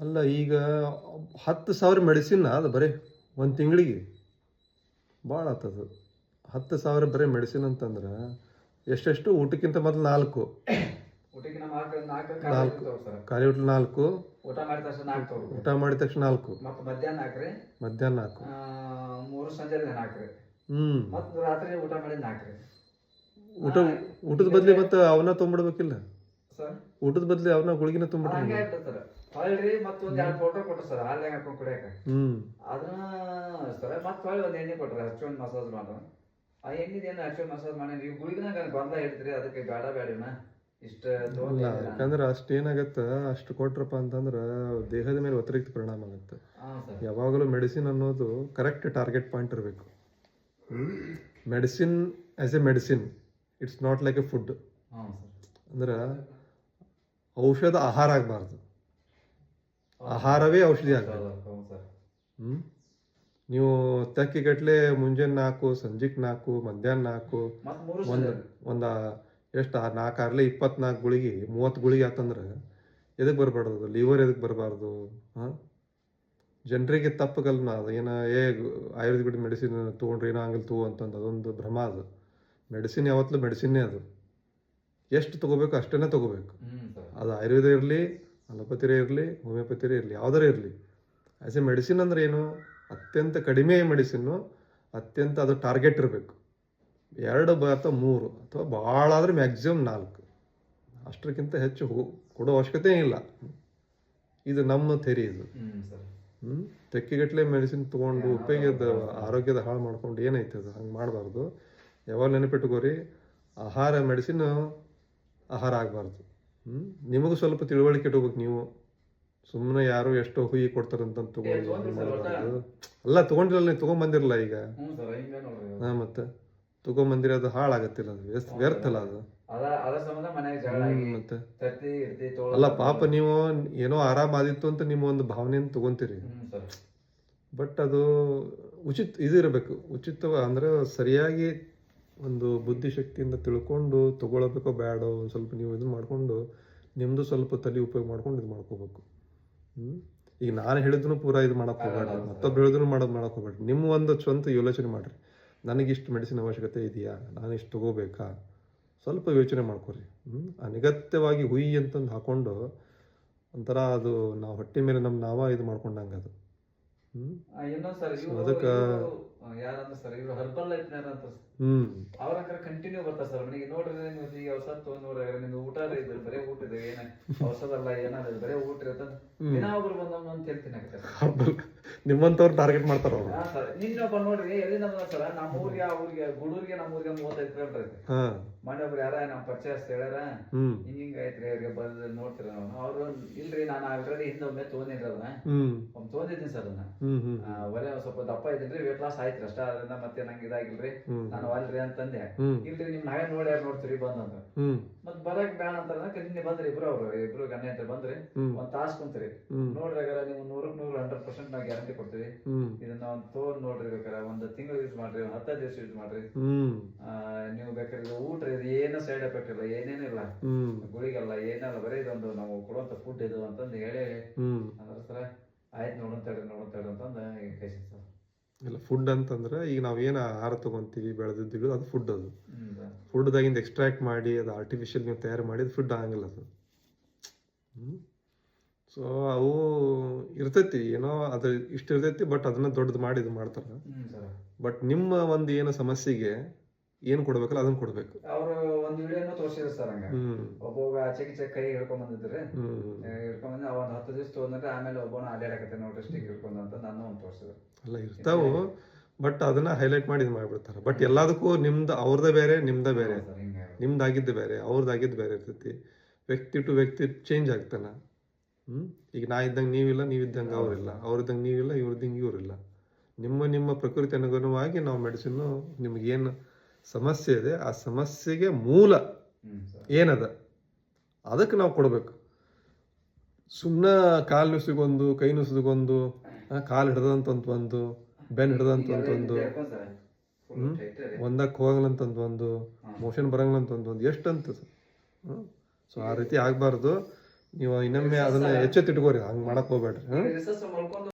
ಅಲ್ಲ ಈಗ ಹತ್ತು ಸಾವಿರ ಮೆಡಿಸಿನ್ ಅದು ಬರೀ ಒಂದು ತಿಂಗಳಿಗೆ. ಭಾಳ ಆತದು ಹತ್ತು ಸಾವಿರ ಬರೀ ಮೆಡಿಸಿನ್ ಅಂತಂದ್ರೆ ಎಷ್ಟೆಷ್ಟು? ಊಟಕ್ಕಿಂತ ಮೊದಲು ನಾಲ್ಕು. ನಾಲ್ಕು ಖಾಲಿ ಊಟ ನಾಲ್ಕು. ಊಟ ಮಾಡಿದ ತಕ್ಷಣ ನಾಲ್ಕು ಊಟ ಮಾಡಿದ ತಕ್ಷಣ ನಾಲ್ಕು. ಮತ್ತು ಮಧ್ಯಾಹ್ನ ನಾಲ್ಕು ಮೂರು ಸಂಜೆ ಹ್ಞೂ ಮತ್ತು ರಾತ್ರಿ ಊಟ ಮಾಡಿದ ಊಟ ಊಟದ ಬದಲಿ ಮತ್ತೆ ಅವನ್ನ ತುಂಬಿಡ್ಬೇಕಿಲ್ಲ? ಊಟದ ಬದಲಿ ಅವನ್ನ ಗುಳಿಗಿನ ಹಂಗೆ ತುಂಬಿಟ್ರೆ ಮತ್ತು ಒಂದ್ ಎರಡು ಫೋಟೋ ಕೊಟ್ರು ಸರ್ ಹಾಲ್ನಾಗ ಹಾಕೊಂಡು ಕುಡಿಯಾಕ? ಹ್ಞೂ ಅದನ್ನ ಸರ್ ಮತ್ತೆ ಹೊಳ್ಳಿ ಒಂದು ಎಣ್ಣೆ ಕೊಟ್ರ ಹಚ್ಕೊಂಡ್ ಮಸಾಜ್ ಮಾಡ್ರ. ಆ ಎಣ್ಣೆದ ಏನು ಮಸಾಜ್ ಮಾಡಿ ನೀವು ಗುಳಿಗನಾಗ ಬಂದ ಇಡ್ತೀರಿ ಅದಕ್ಕೆ ಬೇಡ ಬೇಡನ ಇಷ್ಟ ಯಾಕಂದ್ರೆ ಅಷ್ಟು ಏನಾಗತ್ತೆ ಅಷ್ಟು ಕೊಟ್ರಪ್ಪ ಅಂತಂದ್ರೆ ದೇಹದ ಮೇಲೆ ವ್ಯತಿರಿಕ್ತ ಪರಿಣಾಮ ಆಗುತ್ತೆ. ಯಾವಾಗಲೂ ಮೆಡಿಸಿನ್ ಅನ್ನೋದು ಕರೆಕ್ಟ್ ಟಾರ್ಗೆಟ್ ಪಾಯಿಂಟ್ ಇರಬೇಕು. Medicine as a medicine it's not like a food ಅಂದ್ರೆ ಔಷಧ ಆಹಾರ ಆಗಬಾರ್ದು. ಆಹಾರವೇ ಔಷಧಿ ಆಗ್ತದೆ ಹ್ಞೂ ನೀವು ತಕ್ಕಿಗಟ್ಲೆ ಮುಂಜಾನೆ ನಾಲ್ಕು ಸಂಜೆಗೆ ನಾಲ್ಕು ಮಧ್ಯಾಹ್ನ ನಾಲ್ಕು ಒಂದು ಒಂದು ಎಷ್ಟು ನಾಲ್ಕು ಆರ್ಲೆ ಇಪ್ಪತ್ನಾಲ್ಕು ಗುಳಿಗೆ ಮೂವತ್ತು ಗುಳಿಗೆ ಆತಂದ್ರೆ ಎದಕ್ಕೆ ಬರಬಾರ್ದು ಲಿವರ್ ಎದಕ್ಕೆ ಬರಬಾರ್ದು? ಹಾಂ? ಜನರಿಗೆ ತಪ್ಪಗಲ್ಲ ಅದು ಏನೋ ಏ ಆಯುರ್ವೇದ ಮೆಡಿಸಿನ್ ತೊಗೊಂಡ್ರೆ ಏನೋ ಹಂಗಲ್ ತಗೋ ಅಂತಂದು ಅದೊಂದು ಭ್ರಮ ಅದು. ಮೆಡಿಸಿನ್ ಯಾವತ್ತೂ ಮೆಡಿಸಿನ್ನೇ ಅದು. ಎಷ್ಟು ತೊಗೋಬೇಕು ಅಷ್ಟೇ ತೊಗೋಬೇಕು. ಅದು ಆಯುರ್ವೇದ ಇರಲಿ ಅಲೋಪತಿರೇ ಇರಲಿ ಹೋಮಿಯೋಪತಿರೇ ಇರಲಿ ಯಾವುದರೇ ಇರಲಿ. ಆ್ಯಸ್ ಎ ಮೆಡಿಸಿನ್ ಅಂದ್ರೆ ಏನು? ಅತ್ಯಂತ ಕಡಿಮೆ ಮೆಡಿಸಿನ್ನು ಅತ್ಯಂತ ಅದು ಟಾರ್ಗೆಟ್ ಇರಬೇಕು. ಎರಡು ಅಥವಾ ಮೂರು ಅಥವಾ ಭಾಳ ಆದರೆ ಮ್ಯಾಕ್ಸಿಮಮ್ ನಾಲ್ಕು. ಅಷ್ಟಕ್ಕಿಂತ ಹೆಚ್ಚು ಹೋ ಕೊಡೋ ಅವಶ್ಯಕತೆ ಇಲ್ಲ. ಇದು ನಮ್ಮ ಥೆರಿ ಇದು. ಹ್ಞೂ ತೆಕ್ಕಿಗಟ್ಟಲೆ ಮೆಡಿಸಿನ್ ತೊಗೊಂಡು ಉಪಯೋಗದ ಆರೋಗ್ಯದ ಹಾಳು ಮಾಡ್ಕೊಂಡು ಏನೈತೆ ಅದು? ಹಂಗೆ ಮಾಡಬಾರ್ದು. ಯಾವಾಗ ನೆನಪಿಟ್ಕೋರಿ ಆಹಾರ ಮೆಡಿಸಿನ್ ಆಹಾರ ಆಗಬಾರ್ದು. ಹ್ಞೂ ನಿಮಗೂ ಸ್ವಲ್ಪ ತಿಳುವಳಿಕೆ ಇಟ್ಕೋಬೇಕು ನೀವು. ಸುಮ್ಮನೆ ಯಾರು ಎಷ್ಟೋ ಹುಯಿ ಕೊಡ್ತಾರಂತ ತಗೊಂಡು ಅಲ್ಲ ತಗೊಂಡಿರಲ್ಲ ನೀವು ತೊಗೊಂಬಂದಿರಲ್ಲ ಈಗ. ಅದು ಹಾಂ ಮತ್ತೆ ತೊಗೊಂಬಂದಿರೋದು ಹಾಳಾಗತ್ತಿಲ್ಲ ಅದು. ವ್ಯರ್ಥ ವ್ಯರ್ಥ ಅಲ್ಲ ಅದು ಅದ ಅದ ಮತ್ತೆ. ಅಲ್ಲ ಪಾಪ ನೀವು ಏನೋ ಆರಾಮ ಆದಿತ್ತು ಅಂತ ನಿಮ್ಮ ಒಂದು ಭಾವನೆಯನ್ನು ತಗೊಂತೀರಿ. ಬಟ್ ಅದು ಉಚಿತ ಇದು ಇರಬೇಕು. ಉಚಿತ ಅಂದರೆ ಸರಿಯಾಗಿ ಒಂದು ಬುದ್ಧಿಶಕ್ತಿಯಿಂದ ತಿಳ್ಕೊಂಡು ತೊಗೊಳಬೇಕೋ ಬೇಡೋ ಒಂದು ಸ್ವಲ್ಪ ನೀವು ಇದು ಮಾಡಿಕೊಂಡು ನಿಮ್ಮದು ಸ್ವಲ್ಪ ತಲೆ ಉಪಯೋಗ ಮಾಡ್ಕೊಂಡು ಇದು ಮಾಡ್ಕೋಬೇಕು. ಹ್ಞೂ ಈಗ ನಾನು ಹೇಳಿದ್ರು ಪೂರ ಇದು ಮಾಡೋಕೆ ಹೋಗ್ಬೇಡ್ರಿ ಮತ್ತೊಬ್ರು ಹೇಳಿದ್ರು ಮಾಡೋದು ಮಾಡೋಕೆ ಹೋಗ್ಬೇಡ್ರಿ ನಿಮ್ಮ ಒಂದು ಸ್ವಂತ ಯೋಚನೆ ಮಾಡಿರಿ. ನನಗಿಷ್ಟು ಮೆಡಿಸಿನ್ ಅವಶ್ಯಕತೆ ಇದೆಯಾ? ನಾನು ಇಷ್ಟು ತಗೋಬೇಕಾ? ಸ್ವಲ್ಪ ಯೋಚನೆ ಮಾಡ್ಕೊರಿ. ಹ್ಞೂ ಅನಗತ್ಯವಾಗಿ ಹುಯಿ ಅಂತಂದು ಹಾಕೊಂಡು ಒಂಥರ ಅದು ನಾವು ಹೊಟ್ಟೆ ಮೇಲೆ ನಮ್ಮ ನಾವ ಇದು ಮಾಡ್ಕೊಂಡಂಗೆ ಅದು. ಹ್ಞೂ ಅದಕ್ಕ- ಯಾರಂದ್ರ ಸರ್ ಇವ್ರು ಹರ್ಬಲ್ ಲೈಫ್ ಅಂತ ಹ್ಞೂ ಅವ್ರ ಹತ್ರ ಕಂಟಿನ್ಯೂ ಬರ್ತಾರೆ ಸರ್. ಮನೆಗೆ ನೋಡ್ರಿ ನೀವು ಈಗ ಔಷಧ ನೋಡ್ರಿ ನಿಮ್ದು ಊಟ ಇದ್ರ ಬರೇ ಊಟ ಇದೆ ಏನ ಔಷಧ ಅಲ್ಲ ಏನಾದ್ರು ಬರೇ ಊಟ ಇರುತ್ತೆ ದಿನ ಒಬ್ರು ಬಂದ ಅಂತ ಹೇಳ್ತೀನಿ ಆಗ್ತದೆ ನಿಮ್ಮಂಥವ್ರು ಟಾರ್ಗೆಟ್ ಮಾಡ್ತಾರ ಅವರು. ನಿನ್ನೊಬ್ಬ ನೋಡ್ರಿ ಎಲ್ಲಿ ನಮ್ಮ ಸರ ನಮ್ಮ ಊರಿಗೆ ಆ ಊರಿಗೆ ಗುಡೂರಿಗೆ ನಮ್ಮ ಊರಿಗೆ ಮೂವತ್ತೈದು ಕಿಲೋಮೀಟರ್ ಐತಿ. ಒಬ್ರು ಯಾರ ನಮ್ಮ ಪರಿಚಯ ಹೇಳ್ಯಾರ ಹಿಂಗ ಹಿಂಗ ಐತ್ರಿ ಅವ್ರಿಗೆ ಬಂದ ನೋಡ್ತೀರ ನಾವು ಅವ್ರು ಇಲ್ರಿ ನಾನು ಆಲ್ರೆಡಿ ಹಿಂದೆ ಒಮ್ಮೆ ಅದನ್ನ ಒಮ್ಮೆ ತೊಗೊಂಡಿದ್ದೀನಿ ಸರ್ ಅದನ್ನ. ಒಲೆ ಸ್ವಲ್ಪ ದಪ್ಪ ಇದ್ದೀನಿ ವೇಟ್ ಲಾಸ್ ಆಯ್ತು ಅಷ್ಟ ಅದರಿಂದ ಮತ್ತೆ ನಂಗೆ ಇದಾಗಿಲ್ರಿ. ನಾನು ಅಲ್ರಿ ಅಂತಂದೆ. ಇಲ್ರಿ ನಿಮ್ ನಾವೇ ನೋಡಿ ಯಾರು ನೋಡ್ತೀರಿ ಬಂದಂತ ಮತ್ ಬರಕ್ ಬ್ಯಾನ್ ಅಂತ ನಿನ್ನೆ ಬಂದ್ರಿ ಇಬ್ರು ಅವ್ರು ಇಬ್ರು ಗಣ್ಯ ಅಂತ ಬಂದ್ರಿ. ಒಂದ್ ತಾಸ್ ಕುಂತ್ರಿ. ನೋಡ್ರಿ ನೀವು ನೂರಕ್ ನೂರು ಹಂಡ್ರೆಡ್ ಪರ್ಸೆಂಟ್ ನಾವು ಗ್ಯಾರಂಟಿ ಕೊಡ್ತೀವಿ. ಇದನ್ನ ಒಂದು ತೋರ್ ನೋಡ್ರಿ ಬೇಕಾರೆ ಒಂದು ತಿಂಗಳು ಯೂಸ್ ಮಾಡ್ರಿ ಒಂದ್ ಹತ್ತು ದಿವಸ ಯೂಸ್ ಮಾಡ್ರಿ. ಆ, ನೀವು ಬೇಕಾದ್ರೆ ಊಟ ಇದು ಏನು ಸೈಡ್ ಎಫೆಕ್ಟ್ ಇಲ್ಲ ಏನೇನಿಲ್ಲ ಗುಳಿಗಲ್ಲ ಏನಲ್ಲ ಬರೀ ಇದೊಂದು ನಾವು ಕೊಡುವಂತ ಫುಡ್ ಇದು ಅಂತಂದು ಹೇಳಿ. ಹ್ಮ್. ಅಂದ್ರೆ ಸರ ಆಯ್ತು ನೋಡಂತೇಳಿ ನೋಡಂತೇಳಿ ಅಂತಂದು ಈಗ ಸರ್. ಇಲ್ಲ ಫುಡ್ ಅಂತಂದ್ರೆ ಈಗ ನಾವು ಏನು ಆಹಾರ ತಗೊಂತೀವಿ ಬೆಳೆದಿದ್ದೀವಿ ಅದು ಫುಡ್ ಅದು. ಫುಡ್ ದಾಗಿಂದ ಫುಡ್ದಾಗಿಂದ ಎಕ್ಸ್ಟ್ರಾಕ್ಟ್ ಮಾಡಿ ಅದು ಆರ್ಟಿಫಿಷಿಯಲ್ ನೀವು ತಯಾರು ಮಾಡಿದ ಫುಡ್ ಆಗಂಗಿಲ್ಲ ಅದು. ಸೊ ಅವು ಇರ್ತೈತಿ ಏನೋ ಅದು ಇಷ್ಟು ಇರ್ತೈತಿ ಬಟ್ ಅದನ್ನ ದೊಡ್ಡದು ಮಾಡಿ ಇದು ಮಾಡ್ತಾರೆ. ಬಟ್ ನಿಮ್ಮ ಒಂದು ಏನು ಸಮಸ್ಯೆಗೆ ಏನು ಕೊಡ್ಬೇಕಲ್ಲ ಅದನ್ನ ಕೊಡಬೇಕು. ಅವರು ಒಂದು ವಿಡಿಯೋನು ತೋರಿಸಿದ್ರು ಸರ್ ಹಂಗ. ಒಬ್ಬೊಬ್ಬ ಆಚೆ ಚೆಕ್ ಕೈ ಹಿಡ್ಕೊಂಡ್ ಬಂದಿದ್ರೆ ಹಿಡ್ಕೊಂಡ್ ಬಂದ್ರೆ ಅವ ಹತ್ತು ದಿವಸ ತೊಗೊಂಡ್ರೆ ಆಮೇಲೆ ಒಬ್ಬನ ಅಡ್ಡಾಡಕತ್ತೆ ನೋಡ್ರಿ ಸ್ಟಿಕ್ ಹಿಡ್ಕೊಂಡ್ ಅಂತ ನಾನು ಒಂದು ತೋರಿಸಿದ್ರು. ಅಲ್ಲ ಇರ್ತಾವು ಬಟ್ ಅದನ್ನ ಹೈಲೈಟ್ ಮಾಡಿ ಇದು ಮಾಡಿಬಿಡ್ತಾರೆ. ಬಟ್ ಎಲ್ಲದಕ್ಕೂ ನಿಮ್ದು ಅವ್ರದ್ದೇ ಬೇರೆ ನಿಮ್ದೇ ಬೇರೆ. ನಿಮ್ದಾಗಿದ್ದು ಬೇರೆ ಅವ್ರದ್ದಾಗಿದ್ದು ಬೇರೆ ಇರ್ತೈತಿ. ವ್ಯಕ್ತಿ ಟು ವ್ಯಕ್ತಿ ಚೇಂಜ್ ಆಗ್ತಾನ. ಹ್ಞೂ ಈಗ ನಾ ಇದ್ದಂಗೆ ನೀವಿಲ್ಲ ನೀವಿದ್ದಂಗೆ ಅವರಿಲ್ಲ ಅವ್ರಿದ್ದಂಗೆ ನೀವಿಲ್ಲ ಇವ್ರದ್ದಂಗೆ ಇವರಿಲ್ಲ ನಿಮ್ಮ ನಿಮ್ಮ ಪ್ರಕೃತಿ ಅನುಗುಣವಾಗಿ ನಾವು ಮೆಡಿಸಿನ್ನು ನಿಮಗೇನು ಸಮಸ್ಯೆ ಇದೆ ಆ ಸಮಸ್ಯೆಗೆ ಮೂಲ ಏನದ? ಅದಕ್ಕೆ ನಾವು ಕೊಡಬೇಕು. ಸುಮ್ಮನೆ ಕಾಲು ನುಸಿಗೊಂದು ಕೈ ನುಸಿಗೊಂದು ಕಾಲು ಹಿಡ್ದಂತ ಒಂದು ಬೆನ್ ಹಿಡ್ದಂತ ಒಂದು ಒಂದಕ್ಕೆ ಹೋಗಲಂತಂದು ಒಂದು ಮೋಷನ್ ಬರಂಗಿಲ್ಲ ಅಂತಂದು ಒಂದು ಎಷ್ಟಂತ ಅಂತ ಸೊ ಆ ರೀತಿ ಆಗಬಾರ್ದು. ನೀವು ಇನ್ನೊಮ್ಮೆ ಅದನ್ನ ಎಚ್ಚೆತ್ತಿಟ್ಕೋರಿ ಹಂಗ್ ಮಾಡಕ್ ಹೋಗ್ಬೇಡ್ರಿ